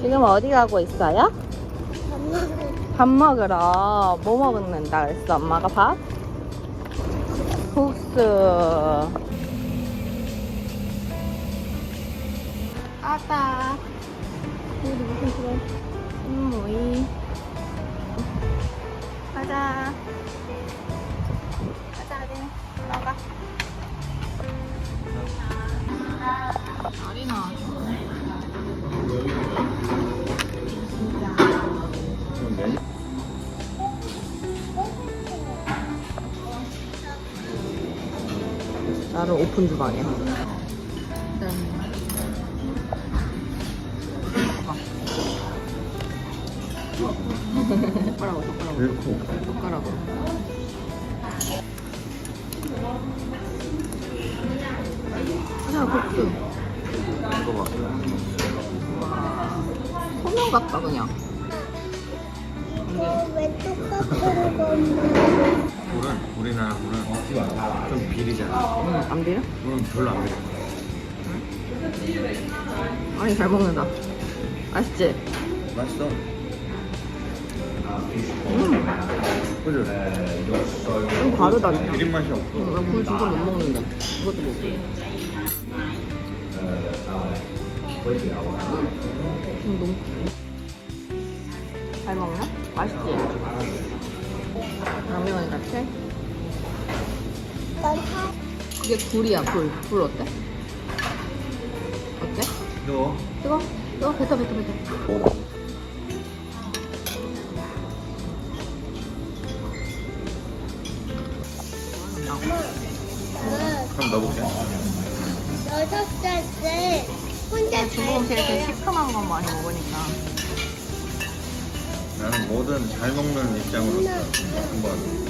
지금 어디 가고 있어요? 밥 먹으러. 뭐 먹는다 그랬어 엄마가 밥? 국수. 아빠. 우리 무슨 그래 신모이 나를 오픈 주방이야. 젓가락으로 젓가락으로 젓가락으로. 자 국수. 이거 봐. 소면 같다 그냥. 왜 똑같은 건데? 물은 우리나라 물은 좀 비리잖아. 응, 안 비려? 물은 별로 안 비려. 아니 잘 먹는다. 맛있지? 맛있어. 음, 그죠? 좀 다르다 그냥. 비린 맛이 없어. 응, 나굴 진짜 못 먹는다. 이것도 먹고. 음, 너무 잘 먹나? 맛있지? 라면 같아? 이게 굴이야 굴. 굴 어때? 어때? 너 뜨거? 뜨거? 뱉어 뱉어 뱉어. 그럼 넣어볼게. 여섯 살 때 혼자 중국 음식 이렇게 시큼한 거 많이 먹으니까. 나는 뭐든 잘 먹는 입장으로서 한번